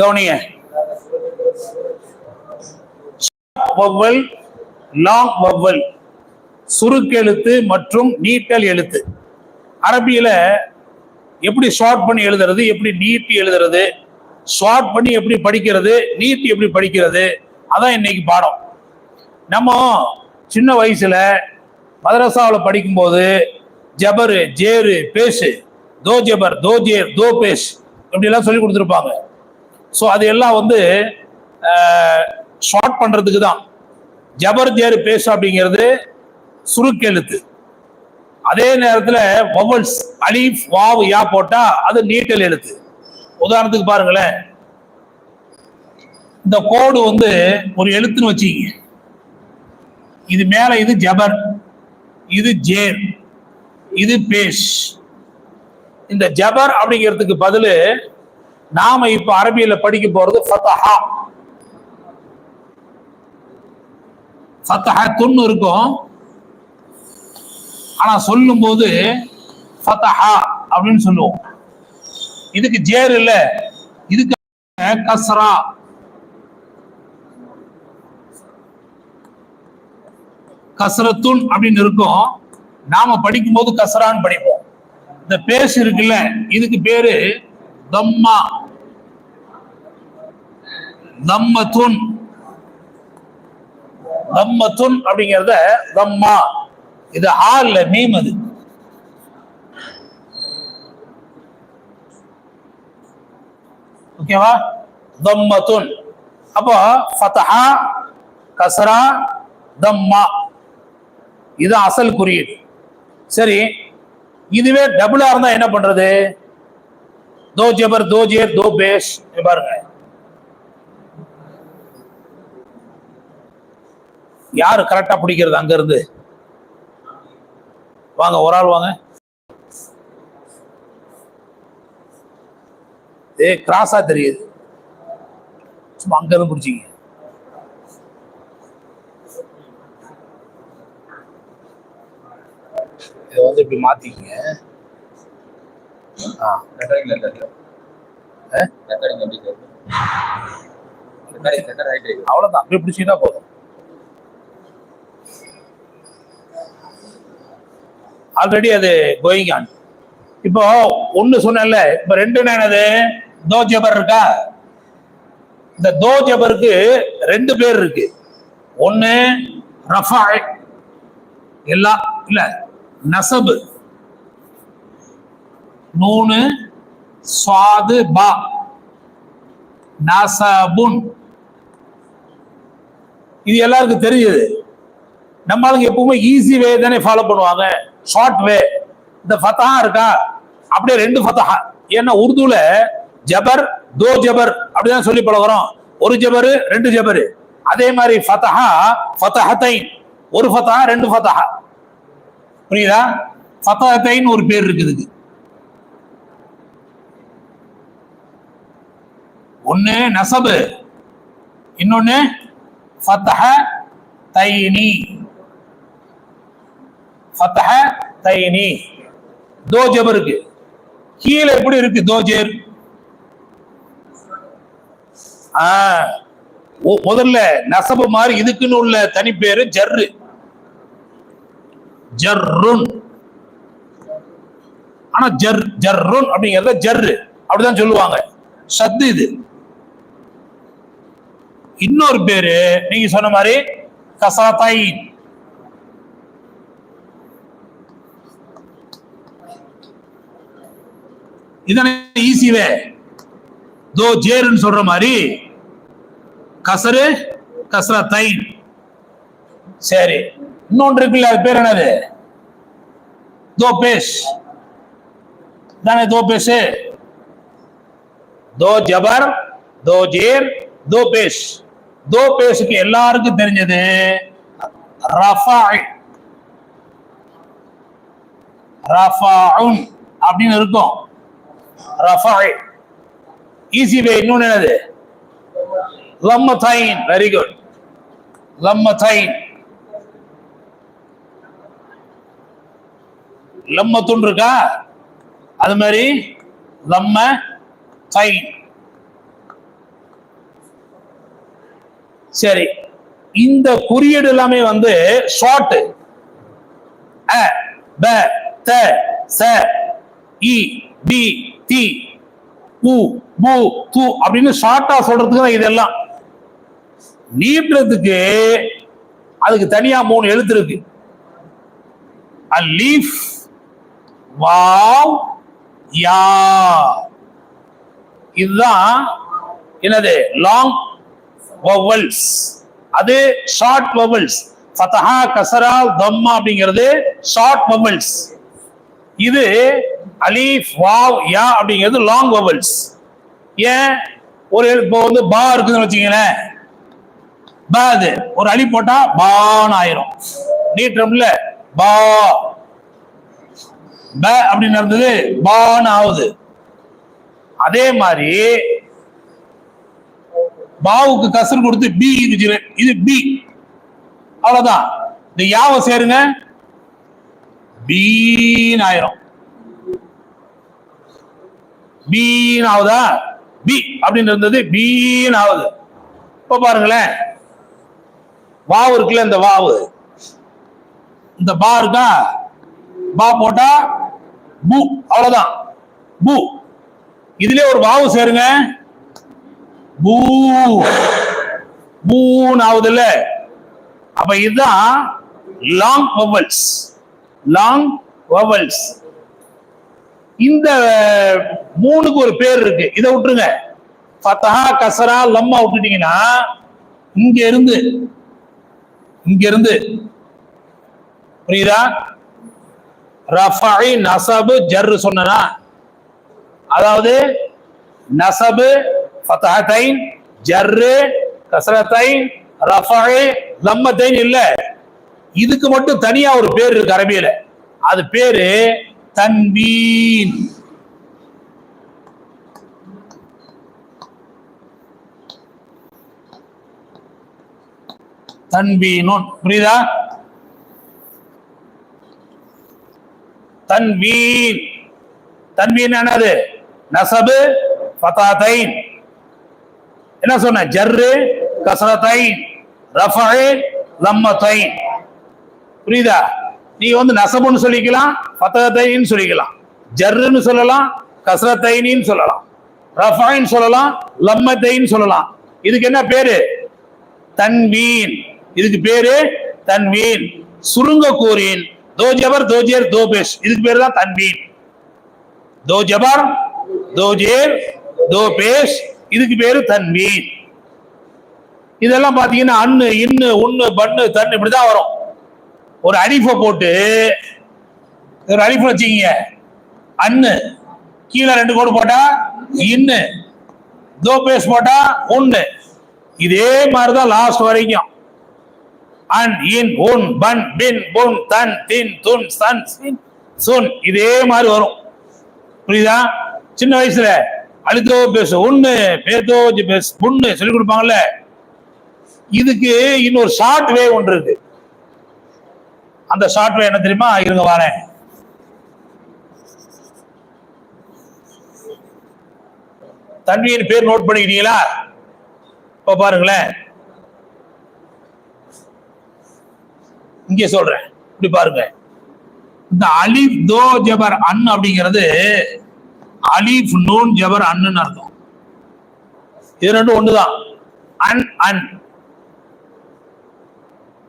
கவனிய vowel long vowel சுருக்கெழுத்து மற்றும் நீட்டல் எழுத்து. அரபியில எப்படி ஷார்ட் பண்ணி எழுதுறது எப்படி நீட்டி எழுதுறது ஷார்ட் பண்ணி எப்படி படிக்கிறது நீட்டி எப்படி படிக்கிறது அதான் இன்னைக்கு பாடம். நம்ம சின்ன வயசுல மதரசாவில் படிக்கும்போது ஜபரு ஜேரு பேசு தோ ஜபர் தோ ஜேர் தோ பேஷ் இப்படிலாம் சொல்லி கொடுத்துருப்பாங்க. ஸோ அது எல்லாம் வந்து ஷார்ட் பண்ணுறதுக்கு தான். ஜபர் ஜேரு பேசு அப்படிங்கிறது சுருக்கெழுத்து. அதே நேரத்தில் வவல்ஸ் அலீஃப் வாவ் யா போட்டா அது நீட்டல் எழுத்து. உதாரணத்துக்கு பாருங்களேன். இந்த கோடு வந்து ஒரு எழுத்துன்னு வச்சுக்கிங்க. இது மேல இது ஜபர் இது ஜேர் இது பேஷ். இந்த ஜபர் அப்படிங்கிறதுக்கு பதில் நாம இப்ப அரபியில படிக்க போறது ஃபத்தஹா. ஃபத்தஹத்துன்னு இருக்கும். ஆனா சொல்லும் போது ஃபத்தஹா அப்படின்னு சொல்லுவோம். இதுக்கு ஜேர் இல்ல. இதுக்கு கஸ்ரா. கசரத்துன் அப்படின்னு இருக்கும். நாம படிக்கும்போது கசரான்னு படிப்போம். இந்த பேசு இருக்குல்ல இதுக்கு பேரு தம்மா. தம்மத்துன் தம்மத்துன் அப்படிங்கிறத தம்மா இது ஹால்ல மீம் அது. ஓகேவா? தம்மத்துன் அப்போ ஃபதஹா கசரா தம்மா. இது அசல் குறியீடு. சரி இதுவே டபுளா இருந்தா என்ன பண்றது? தோ ஜபர் தோ ஜேர் தோ பேஷ். பாருங்க. யாரு கரெக்டா பிடிக்கிறது அங்க இருந்து வாங்க ஒரு ஆள் வாங்க. ஏ கிராஸா தெரியுது. சும்மா அங்க இருந்து பிடிச்சிங்க. இதை வந்து இப்படி மாத்திக்கங்க. ஆ. ரெக்கார்டிங்ல இருக்காது ஆ? ரெக்கார்டிங் எப்படி இருக்கு ரெக்கார்டிங் ரெக்கார்ட் ஆயிட்டு இருக்கு அவ்வளவுதான் அப்படியே பிடிச்சிட்டா போதும் ஆல்ரெடி அது கோயிங் ஆன் இப்போ ஒன்று சொன்னேன்ல இப்ப ரெண்டு என்னது? தோ ஜபர் இருக்கா? இந்த தோ ஜபருக்கு ரெண்டு பேர் இருக்கு. ஒன்னு ரஃபா எல்லா இல்ல நசபு. நூனு சுவாது பா. நசபுன். இது எல்லாருக்கும் தெரியுது. நம்ம ஆளுங்க எப்பவுமே ஈஸி வே தானே ஃபாலோ பண்ணுவாங்க. ஷார்ட் வே இந்த ஃபத்தஹா இருக்கா? அப்படியே ரெண்டு ஃபத்தஹா ஏன்னா உருதுல ஜபர் தோ ஜபர் அப்படிதான் சொல்லி பழகுறோம். ஒரு ஜபரு ரெண்டு ஜபரு. அதே மாதிரி ஃபத்தஹா ஃபத்தஹத்தைன் ஒரு ஃபத்தஹா ரெண்டு ஃபத்தஹா புரியுதா? ஃபத்தஹத்தைன் ஒரு பேர் இருக்குது ஒன்னு நசபு. இன்னொன்னு ஃபத்தஹ தைனி ஃபத்ஹ தைனி தோ இருக்கு. கீழே எப்படி இருக்கு தோ ஜேர் ஒ- முதல்ல நசபு மாதிரி இதுக்குன்னு உள்ள தனி பேரு ஜர்ரு. ஜர்ருன். ஆனா ஜர் ஜர்ருன் அப்படிங்கறத ஜர்ரு. அப்படிதான் சொல்லுவாங்க. சத்து இது. இன்னொரு பேரு நீங்க சொன்ன மாதிரி கசாத்தைன். இதானே ஈஸிவே தோ ஜேருன்னு சொல்ற மாதிரி. கசரு கசரா தைன். சரி. இன்னொன்று இருக்குல்ல அது பேர் என்னது? தோ பேஷ் தானே தோ பேஷ் தோ ஜபர் தோ ஜேர் தோ பேஷ் தோ பேஷுக்கு எல்லாருக்கும் தெரிஞ்சது ரஃபாய். ரஃபாஉன் அப்படின்னு இருக்கும். ரஃபாய். ஈஸி வே இன்னொன்னு என்னது? லம்மதைன் வெரி குட் லம்மதைன் லம்மத்துன் இருக்கா? அது மாதிரி லம்ம தைன் சரி இந்த குறியீடு எல்லாமே வந்து ஷார்ட் அ ப த ச இ பி தி உ பு து அப்படின்னு ஷார்ட்டா சொல்றதுக்கு தான் இதெல்லாம். நீட்டுறதுக்கு அதுக்கு தனியா மூணு எழுத்து இருக்கு. அலீஃப் வாவ் யா. இதுதான் என்னது? லாங் வவல்ஸ் அது ஷார்ட் வவல்ஸ் ஃபதஹா கசரா தம்மா அப்படிங்கிறது ஷார்ட் வவல்ஸ் இது அலீஃப் வாவ் யா அப்படிங்கிறது லாங் வவல்ஸ் ஏன்? ஒரு இப்போ வந்து பா இருக்குதுன்னு வச்சுக்கங்களேன். பா அது. ஒரு அலி போட்டா பான்னு ஆயிரும். நீட்டம்ல பா. ப அப்படின்னு இருந்தது பான்னு ஆகுது. அதே மாதிரி பாவுக்கு கசர் கொடுத்து பி இது இது பி. அவ்வளவுதான். இந்த யாவை சேருங்க? பீன்னு ஆயிரும். பீன் ஆகுதா பி அப்படின்னு இருந்தது பீன் ஆகுது இப்ப பாருங்களேன். வாவு இருக்குல்ல இந்த வாவு. இந்த பா இருக்கா? பா போட்டா பூ. அவ்வளவுதான். பூ. இதுலயே ஒரு வாவு சேருங்க. பூ. பூன்னு ஆகுதுல்ல அப்ப இதுதான் லாங் வவல்ஸ் லாங் வவல்ஸ் இந்த மூணுக்கு ஒரு பேர் இருக்கு. இதை விட்டுருங்க. ஃபத்தஹா கசரா லம்மா விட்டுட்டீங்கன்னா இங்க இருந்து இங்க இருந்து புரியுதா? ரஃபை நசபு ஜர்ரு சொன்னா அதாவது நசபு ஃபத்தஹத்தைன் ஜர்ரு கசரத்தைன் ரஃபை லம்மத்தைன் இல்ல. இதுக்கு மட்டும் தனியா ஒரு பேர் இருக்கு அரபியில. அது பேரு தன்வீன். தன்வீனுன். புரியுதா? தன்வீன். தன்வீன் என்னது? நசபு ஃபதாதைன். என்ன சொன்ன? ஜர்ரு கசரத்தைன். ரஃபை லம்மத்தைன். புரியுதா? நீ வந்து நசபுன்னு சொல்லிக்கலாம் பத்தகத்தைன்னு சொல்லிக்கலாம். ஜர்ருன்னு சொல்லலாம் கசரத்தைனின்னு சொல்லலாம். ரஃபாயின்னு சொல்லலாம் லம்மத்தைன்னு சொல்லலாம். இதுக்கு என்ன பேரு? தன்வீன். இதுக்கு பேரு தன்வீன். சுருங்க கூறின் தோ ஜபர் தோ ஜேர் தோ பேஷ். இதுக்கு பேரு தான் தன்வீன். தோ ஜபர் தோ ஜேர் தோ பேஷ். இதுக்கு பேரு தன்வீன். இதெல்லாம் பாத்தீங்கன்னா அன்னு இன்னு உன்னு பண்ணு தன் இப்படிதான் வரும். ஒரு அரிஃபை போட்டு ஒரு அரிஃபை வச்சுக்கிங்க. அன்னு கீழே ரெண்டு கோடு போட்டா இன்னு. தோ பேஸ் போட்டா ஒன்று இதே மாதிரி தான் லாஸ்ட் வரைக்கும். அன் இன் உன் பன் பின் புன் தன் தின் துன் சன் சின் சுன். இதே மாதிரி வரும். புரியுதா? சின்ன வயசுல அழுத்தோ பேசு ஒன்று பேத்தோ பேசு புண்ணு சொல்லி கொடுப்பாங்கல்ல. இதுக்கு இன்னொரு ஷார்ட் வே ஒன்று இருக்கு. அந்த ஷார்ட் என்ன தெரியுமா? இருங்க வரேன். தன்வியின் பேர் நோட் பண்ணிக்கிறீங்களா இப்போ பாருங்களேன். இங்கே சொல்றேன். இப்படி பாருங்க. இந்த அலிஃப் தோ ஜபர் அன் அப்படிங்கிறது அலிஃப் நூன் ஜபர் அன்னு அர்த்தம். இது ரெண்டும் ஒண்ணுதான். அன் அன்.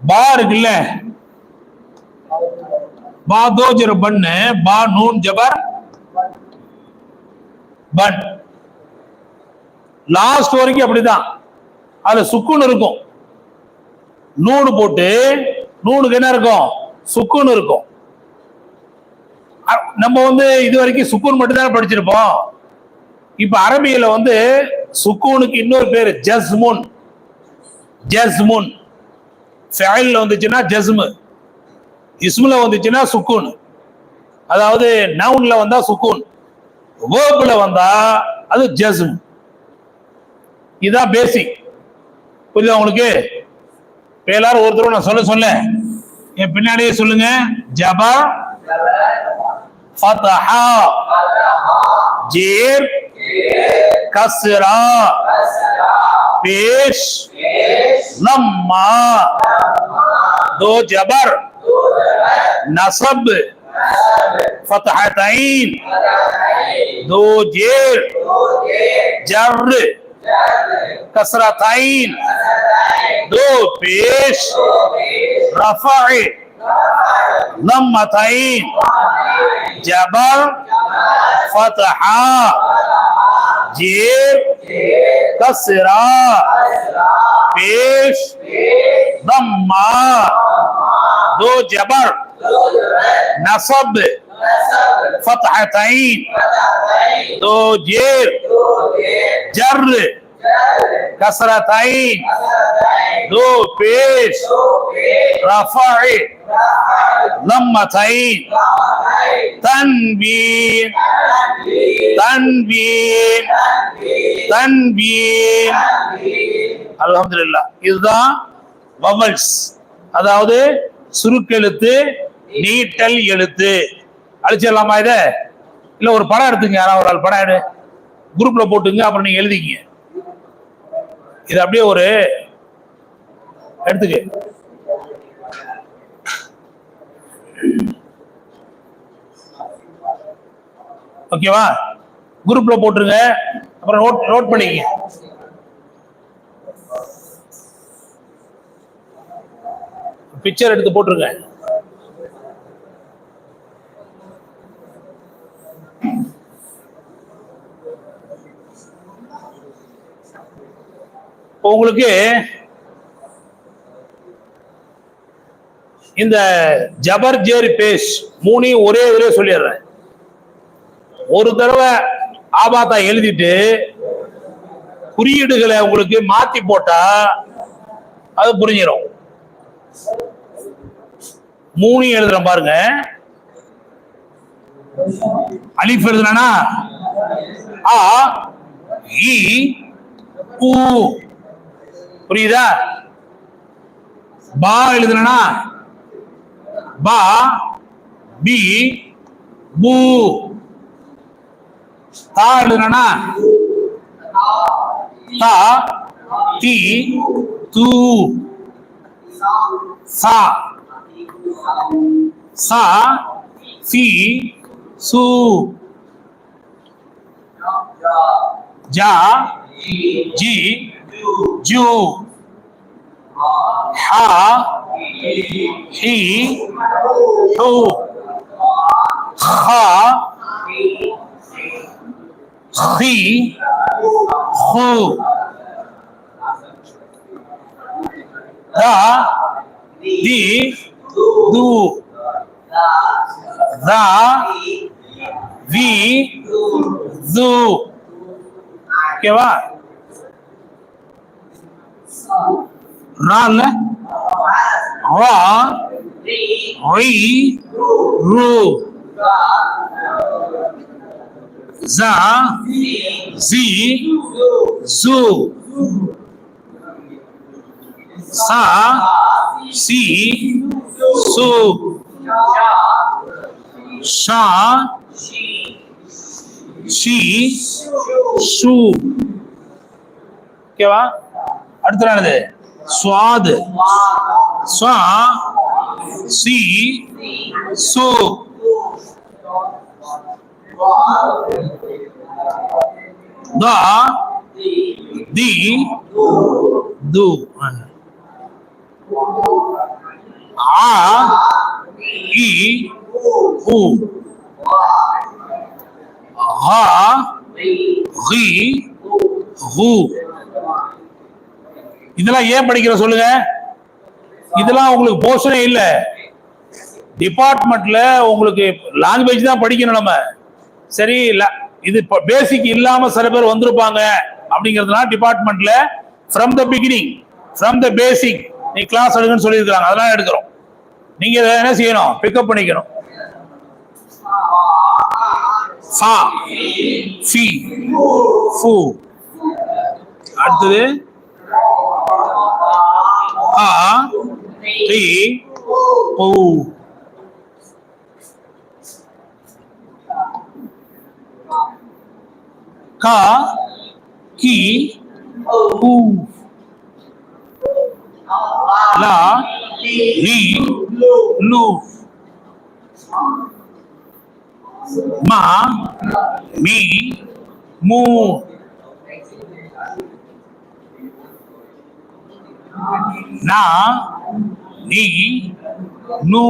பா இருக்குல்ல? பா தோ ஜர பண்ணு பா நூன் ஜபர் பன் லாஸ்ட் வரைக்கும் அப்படிதான். அதுல சுக்குன் இருக்கும். நூனு போட்டு நூனுக்கு என்ன இருக்கும்? சுக்குன்னு இருக்கும். நம்ம வந்து இது வரைக்கும் சுக்குன் மட்டும் தான் படிச்சிருப்போம். இப்ப அரபியில வந்து சுக்கூனுக்கு இன்னொரு பேர் ஜஸ்முன். ஜஸ்முன். ஃபெயில்ல வந்துச்சுன்னா ஜஸ்மு. இஸ்மில் வந்துச்சுன்னா சுக்கூன். அதாவது நவுன்ல வந்தா சுக்கூன். வேர்பில் வந்தா அது ஜஸ்ம். இதுதான் பேசிக் புரியுதா உங்களுக்கு? இப்போ எல்லாரும் ஒருத்தரும் நான் சொல்ல சொல்ல. என் பின்னாடியே சொல்லுங்க. ஜபா. ஃபதஹா. ஜீர். கஸ்ரா. பேஷ். நம்மா தோ ஜபர். نصب. فتحتين. دو جير. جر. كسرتين. دو بيش. رفع. لمتين جبر فتحا جير. كسرا بيش. ضمّا ذو جبر. نصب. فتحتين. ذو جير. جر. كسرتين. ذو بيش. رفع. لمتين. تنبيه تنبيه தன்பீன் அலமதுல்லா இதுதான் வமல்ஸ் அதாவது சுருக்கெழுத்து நீட்டல் எழுத்து. அழிச்சிடலாமா இத? இல்ல ஒரு படம் எடுத்துங்க யாராவது ஒரு ஆள் படம் எடு. குரூப்ல போட்டுங்க அப்புறம் நீங்க எழுதிங்க. இது அப்படியே ஒரு எடுத்துக்க. ஓகேவா குரூப்ல போட்டுருங்க அப்புறம் நோட் நோட் பண்ணிக்கங்க. பிக்சர் எடுத்து போட்டுருங்க. இப்போ உங்களுக்கு இந்த ஜபர் ஜேர் பேஸ் மூணையும் ஒரே இதுல சொல்லிடுறேன். ஒரு தடவை ஆபாத்தா எழுதிட்டு குறியீடுகளை உங்களுக்கு மாத்தி போட்டா அது புரிஞ்சிடும் மூணு எழுதுறேன் பாருங்க. அலிஃப் எழுதுனா ஆ இ ஊ. புரியுதா? பா எழுதுனா பா பி பூ. தா எழுதுனா தா தி து. சா. सा सी सु जा जी जू हा ही हु खा ही खू दा दी do the we do ஓகேவா run or we rule the z zoo சா சி சு ஷா ஷி ஷு. ஓகேவா? அடுத்த நாளது சுவாது. ஸ்வா சி சு. தா தி து. ஆ இ உ. ஹா ஹி ஹூ. இதெல்லாம் ஏன் படிக்கிற சொல்லுங்க? இதெல்லாம் உங்களுக்கு போஷனே இல்ல. டிபார்ட்மெண்ட்ல உங்களுக்கு லாங்குவேஜ் தான் படிக்கணும் நம்ம. சரி ல- இது பேசிக் இல்லாம சில பேர் வந்திருப்பாங்க அப்படிங்கிறதுனால டிபார்ட்மெண்ட்ல from the beginning from the basic நீ கிளாஸ் எடுங்கன்னு சொல்லியிருக்காங்க அதெல்லாம் எடுக்கிறோம். நீங்க என்ன செய்யணும்? பிக்கப் பண்ணிக்கணும். ஃபா ஃபி ஃபு. அடுத்தது? ஆ. ரி பூ. கா. கி. ஊ. லா லி லு மா மீ மூ நா நீ நூ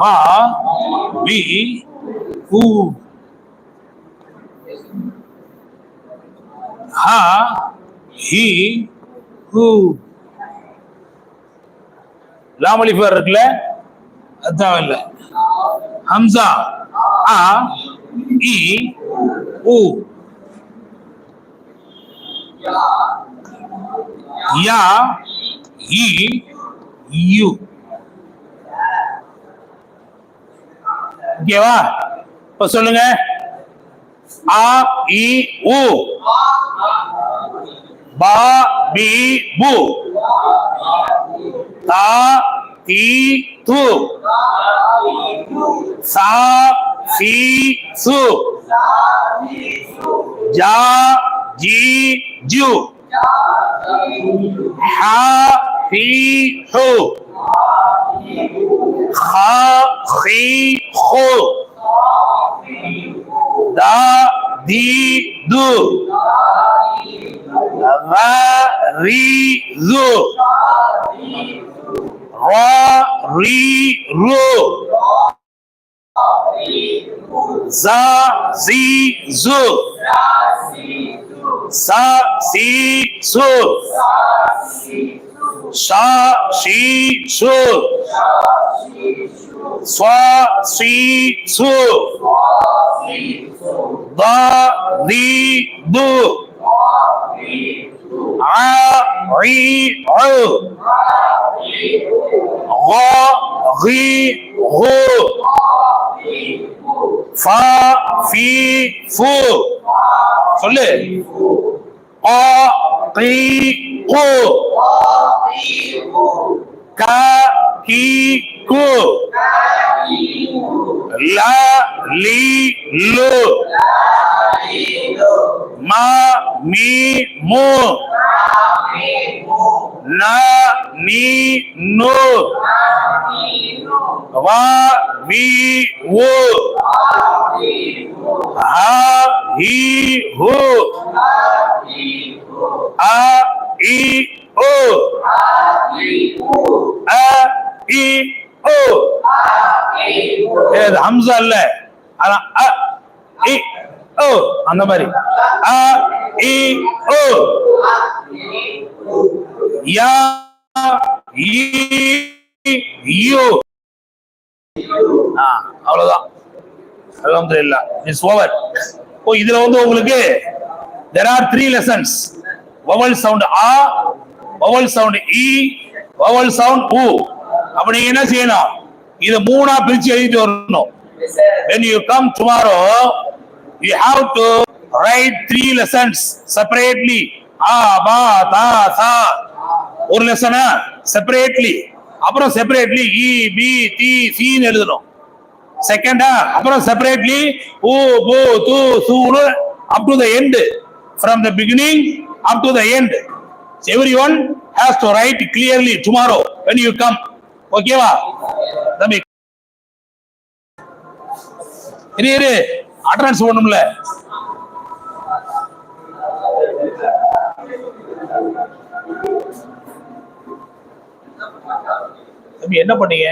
வா வி உ ஹா ஹி ஹூ லாமலிஃபர் இருக்குல்ல? அதான் இல்ல. ஹம்சா. ஆ இ உ யா இ யு ஓகேவா இப்ப சொல்லுங்க. ஆ இ உ பா பி பு தா தி து சா சி சு ஜா ஜி ஜு ஹா ஹி ஹு ஹா ஹி ஹு தா தி து ரா ரி து ரா ரி ரு ஜா சி ஜு சா சி சு ஷா ஷி சு ஸ்வா சி சு தா தி து ஆ ரி உ غا غي غو ஃபா ஃபி ஃபு சொல்லு ஆ கி கு கா கி கு லா லி லு மா மீ மு நா நீ நு வா வி உ ஹா ஹி ஹு ஆ இ ஓ அ இ உ ஏது ஹம்சா இல்ல. அதான் அ இ ஓ அந்த மாதிரி. அ இ ஓ. யா இ யு. ஆ அவ்வளவுதான். அலமதுல்லா இட்ஸ் ஓவர் ஓ இதுல வந்து உங்களுக்கு there are three lessons vowel sound ah vowel sound இ வவல் சவுண்ட் உ அப்ப நீங்க என்ன செய்யணும்? இது மூணா பிரிச்சு எழுதிட்டு வரணும். When you come tomorrow you have to write three lessons separately. ஆ பா தா சா ஒரு லெசனா செப்பரேட்லி அப்புறம் செப்பரேட்லி இ பி டி சின்னு எழுதணும். செகண்டா அப்புறம் செப்பரேட்லி ஊ பூ து சூனு up to the end from the beginning up to the end everyone has to write clearly tomorrow when you come ஓகேவா தம்பி இரு இரு. அட்ரன்ஸ் ஒண்ணும்ல தம்பி என்ன பண்ணீங்க?